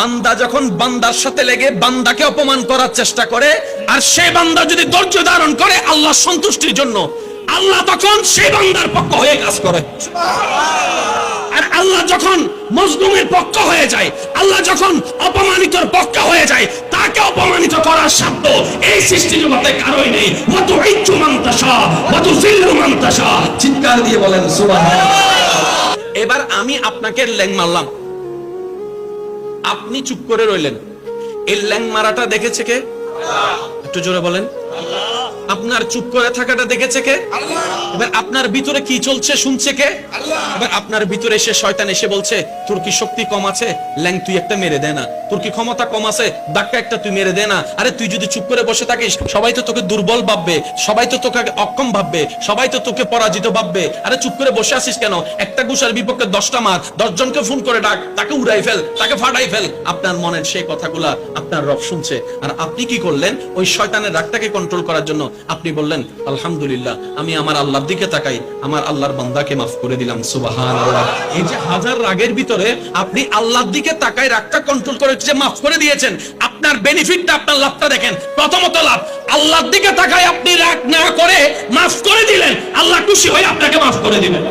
বান্দা যখন বান্দার সাথে লেগে বান্দাকে অপমান করার চেষ্টা করে আর সেই বান্দা যদি ধৈর্য ধারণ করে আল্লাহ সন্তুষ্টির জন্য আল্লাহ তখন সেই বান্দার পক্ষ হয়ে কাজ করে। আর আল্লাহ যখন মজলুমের পক্ষ হয়ে যায় আল্লাহ যখন অপমানিতর পক্ষ হয়ে যায় তাকে অপমানিত করার শব্দ এই সৃষ্টি জগতে কারোই নেই। কত ইচ্ছু মান্তাসা কত ফিল্লু মান্তাসা চিৎকার দিয়ে বলেন সুবহানাল্লাহ। এবার আমি আপনাকে ল্যাং মারলাম। আপনি চুপ করে রইলেন। এই ল্যাং মারাটা দেখেছে কে? একটু জোরে বলেন। আপনার চুপ করে থাকাটা দেখেছে কে? এবার আপনার ভিতরে কি চলছে শুনছে কে? এবার আপনার ভিতরে এসে শয়তান এসে বলছে তোর কি শক্তি কম আছে? ল্যাং তুই একটা মেরে দে না। তোর কি ক্ষমতা কম আছে? ধাক্কা একটা তুই মেরে দে না। আরে তুই যদি চুপ করে বসে থাকিস সবাই তো তোকে দুর্বল ভাববে সবাই তো তোকে অক্ষম ভাববে সবাই তো তোকে পরাজিত ভাববে। আরে চুপ করে বসে আছিস কেন? একটা গুসার বিপক্ষে দশটা মার দশ জনকে ফোন করে ডাক তাকে উড়াই ফেল তাকে ফাটাই ফেল। আপনার মনের সেই কথাগুলা আপনার রব শুনছে। আর আপনি কি করলেন? ওই শয়তানের রাগটাকে কন্ট্রোল করার জন্য আপনি বললেন, আলহামদুলিল্লাহ, আমি আমার আল্লাহর দিকে তাকাই, আমার আল্লাহর বান্দাকে মাফ করে দিলাম সুবাহান এই যে হাজার রাগের ভিতরে আপনি আল্লাহর দিকে তাকাই রাগটা কন্ট্রোল করে যে মাফ করে দিয়েছেন, আপনার বেনিফিটটা আপনার লাভটা দেখেন, প্রথমত লাভ, আল্লাহর দিকে তাকাই আপনি রাগ না করে মাফ করে দিলেন, আল্লাহ খুশি হয়ে আপনাকে মাফ করে দিবেন।